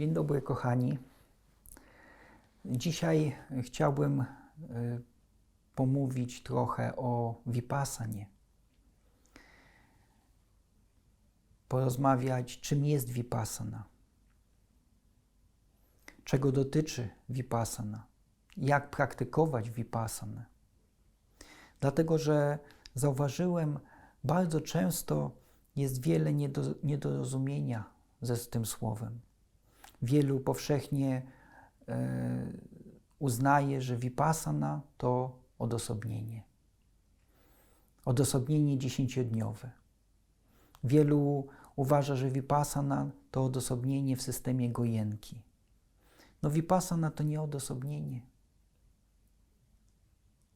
Dzień dobry, kochani. Dzisiaj chciałbym y, pomówić trochę o Vipassanie. Porozmawiać, czym jest Vipassana, czego dotyczy Vipassana, jak praktykować Vipassanę. Dlatego, że zauważyłem, bardzo często jest wiele niedo, niedorozumienia ze z tym słowem. Wielu powszechnie e, uznaje, że vipassana to odosobnienie. Odosobnienie dziesięciodniowe. Wielu uważa, że vipassana to odosobnienie w systemie gojenki. No vipassana to nie odosobnienie.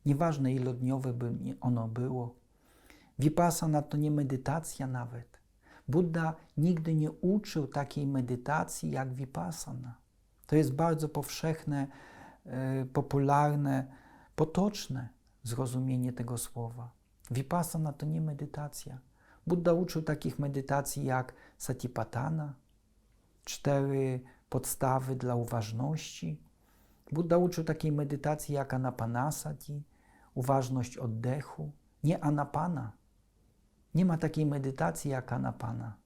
Nieważne ilodniowe by ono było. Vipassana to nie medytacja nawet. Buddha nigdy nie uczył takiej medytacji jak vipassana. To jest bardzo powszechne, e, popularne, potoczne zrozumienie tego słowa. Vipassana to nie medytacja. Buddha uczył takich medytacji jak satipatthana, cztery podstawy dla uważności. Buddha uczył takiej medytacji jak anapanasati, uważność oddechu, nie anapana. Nie ma takiej medytacji jak anapana.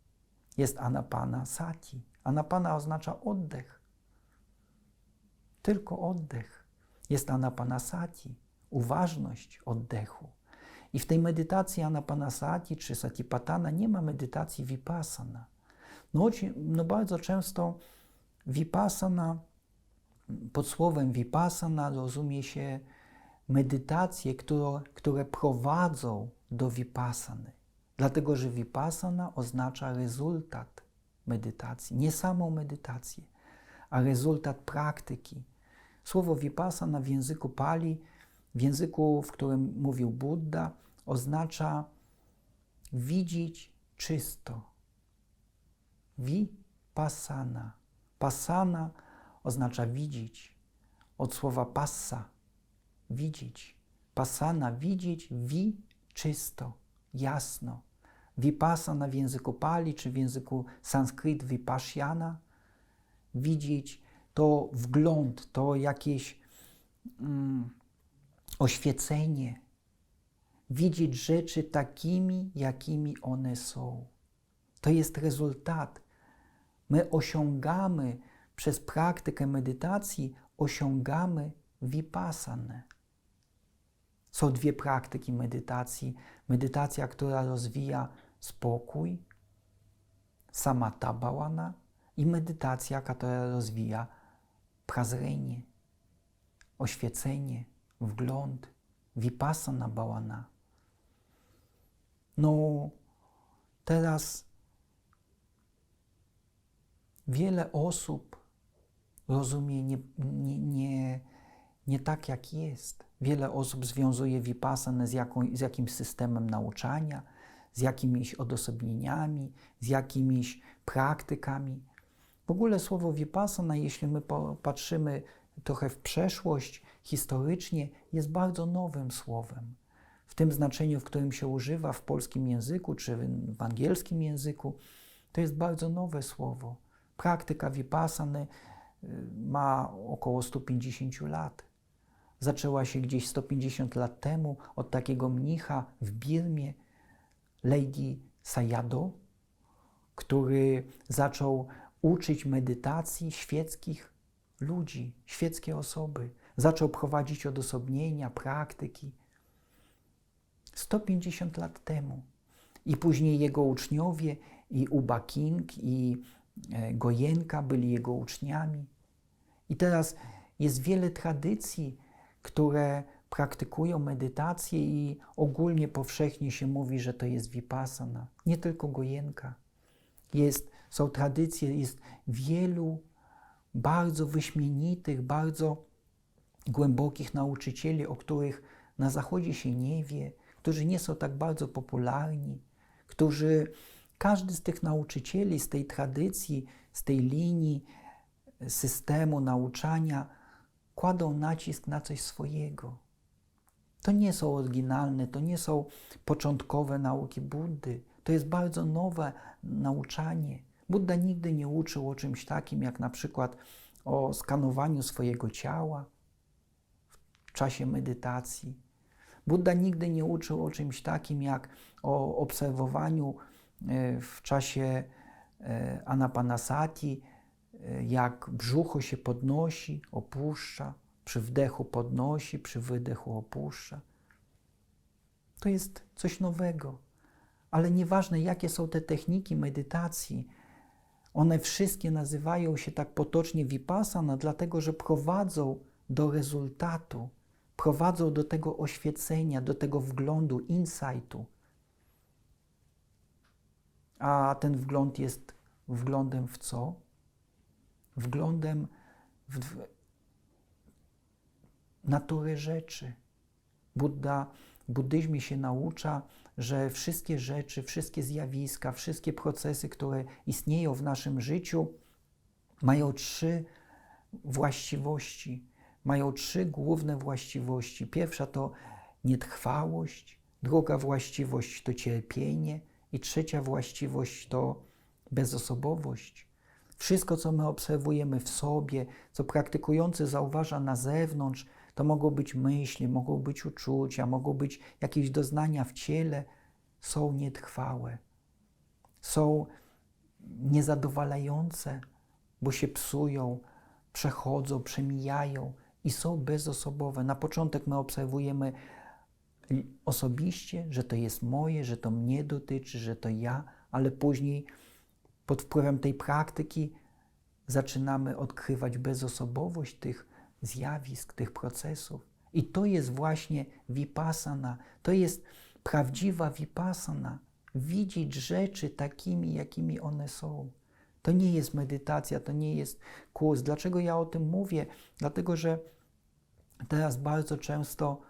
Jest anapana sati. Anapana oznacza oddech. Tylko oddech. Jest anapanasati, uważność oddechu. I w tej medytacji anapanasati czy satipatthana nie ma medytacji vipassana. No, no bardzo często vipassana, pod słowem vipassana rozumie się medytacje, które, które prowadzą do vipassany. Dlatego, że vipassana oznacza rezultat medytacji, nie samą medytację, a rezultat praktyki. Słowo vipassana w języku Pali, w języku, w którym mówił Buddha, oznacza widzieć czysto. Vipassana. Passana oznacza widzieć. Od słowa passa, widzieć. Passana, widzieć, wi, czysto, jasno. Vipassana w języku Pali czy w języku sanskryt Vipashyana. Widzieć to wgląd, to jakieś mm, oświecenie. Widzieć rzeczy takimi, jakimi one są. To jest rezultat. My osiągamy przez praktykę medytacji, osiągamy vipassanę. Są dwie praktyki medytacji. Medytacja, która rozwija spokój, samatha bhavana i medytacja, która rozwija prazrenie, oświecenie, wgląd, vipassana bhavana. No, teraz wiele osób rozumie nie, nie, nie, nie tak, jak jest. Wiele osób związuje vipassanę z, jaką, z jakimś systemem nauczania, z jakimiś odosobnieniami, z jakimiś praktykami. W ogóle słowo vipassana, jeśli my patrzymy trochę w przeszłość, historycznie, jest bardzo nowym słowem. W tym znaczeniu, w którym się używa w polskim języku czy w angielskim języku, to jest bardzo nowe słowo. Praktyka vipassany y, ma około 150 lat. Zaczęła się gdzieś 150 lat temu od takiego mnicha w Birmie, Lady Sayadaw, który zaczął uczyć medytacji świeckich ludzi, świeckie osoby. Zaczął prowadzić odosobnienia, praktyki. 150 lat temu. I później jego uczniowie, i Uba King, i e, Gojenka byli jego uczniami. I teraz jest wiele tradycji, które praktykują medytację i ogólnie powszechnie się mówi, że to jest vipassana. Nie tylko gojenka. Jest, są tradycje, jest wielu bardzo wyśmienitych, bardzo głębokich nauczycieli, o których na Zachodzie się nie wie, którzy nie są tak bardzo popularni, którzy, każdy z tych nauczycieli, z tej tradycji, z tej linii systemu nauczania, kładą nacisk na coś swojego to nie są oryginalne, to nie są początkowe nauki Buddy. To jest bardzo nowe nauczanie, Buddha nigdy nie uczył o czymś takim, jak na przykład o skanowaniu swojego ciała w czasie medytacji. Buddha nigdy nie uczył o czymś takim, jak o obserwowaniu e, w czasie e, anapanasati, e, jak brzucho się podnosi, opuszcza, przy wdechu podnosi, przy wydechu opuszcza. To jest coś nowego. Ale nieważne, jakie są te techniki medytacji, one wszystkie nazywają się tak potocznie vipassana, dlatego że prowadzą do rezultatu, prowadzą do tego oświecenia, do tego wglądu, insightu. A ten wgląd jest wglądem w co? Wglądem w naturę rzeczy. Buddha, w buddyzmie się naucza, że wszystkie rzeczy, wszystkie zjawiska, wszystkie procesy, które istnieją w naszym życiu, mają trzy właściwości. Mają trzy główne właściwości. Pierwsza to nietrwałość, druga właściwość to cierpienie i trzecia właściwość to bezosobowość. Wszystko, co my obserwujemy w sobie, co praktykujący zauważa na zewnątrz, to mogą być myśli, mogą być uczucia, mogą być jakieś doznania w ciele, są nietrwałe, są niezadowalające, bo się psują, przechodzą, przemijają i są bezosobowe. Na początek my obserwujemy osobiście, że to jest moje, że to mnie dotyczy, że to ja, ale później pod wpływem tej praktyki zaczynamy odkrywać bezosobowość tych zjawisk, tych procesów. I to jest właśnie vipassana, to jest prawdziwa vipassana. Widzieć rzeczy takimi, jakimi one są. To nie jest medytacja, to nie jest kurs. Dlaczego ja o tym mówię? Dlatego, że teraz bardzo często,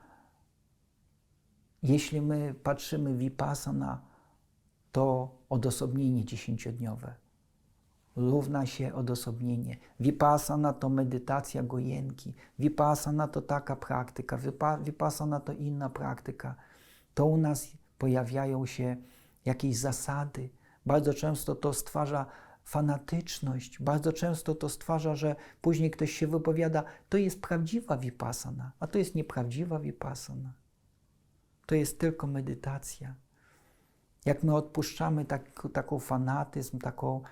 jeśli my patrzymy vipassana, to odosobnienie dziesięciodniowe równa się odosobnienie. Vipassana to medytacja gojenki. Vipassana to taka praktyka. Vipassana to inna praktyka. To u nas pojawiają się jakieś zasady. Bardzo często to stwarza fanatyczność. Bardzo często to stwarza, że później ktoś się wypowiada, to jest prawdziwa vipassana, a to jest nieprawdziwa vipassana. To jest tylko medytacja. Jak my odpuszczamy tak, taką fanatyzm, taką,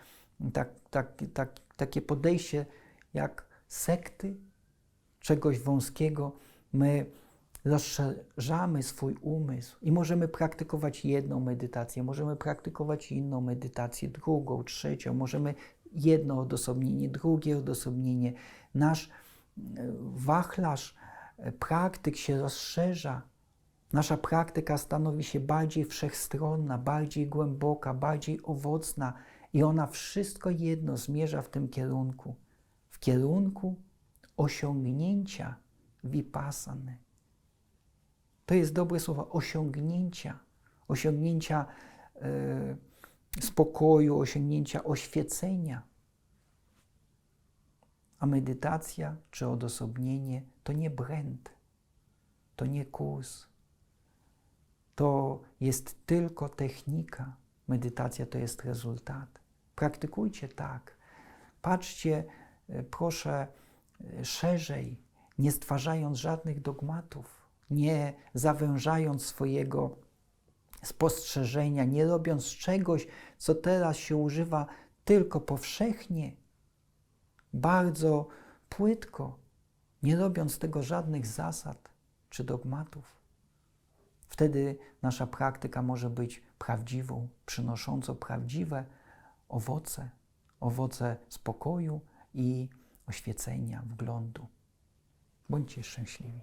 tak, tak, tak, takie podejście jak sekty, czegoś wąskiego, my rozszerzamy swój umysł i możemy praktykować jedną medytację, możemy praktykować inną medytację, drugą, trzecią, możemy jedno odosobnienie, drugie odosobnienie. Nasz e, wachlarz e, praktyk się rozszerza. Nasza praktyka stanowi się bardziej wszechstronna, bardziej głęboka, bardziej owocna i ona wszystko jedno zmierza w tym kierunku w kierunku osiągnięcia vipassany. To jest dobre słowo osiągnięcia, osiągnięcia y, spokoju, osiągnięcia oświecenia. A medytacja czy odosobnienie to nie brand, to nie kurs, to jest tylko technika. Medytacja to jest rezultat. Praktykujcie tak. Patrzcie, e, proszę, e, szerzej, nie stwarzając żadnych dogmatów, nie zawężając swojego spostrzeżenia, nie robiąc czegoś, co teraz się używa tylko powszechnie, bardzo płytko, nie robiąc tego żadnych zasad czy dogmatów. Wtedy nasza praktyka może być prawdziwą, przynoszącą prawdziwe owoce, owoce spokoju i oświecenia, wglądu. Bądźcie szczęśliwi.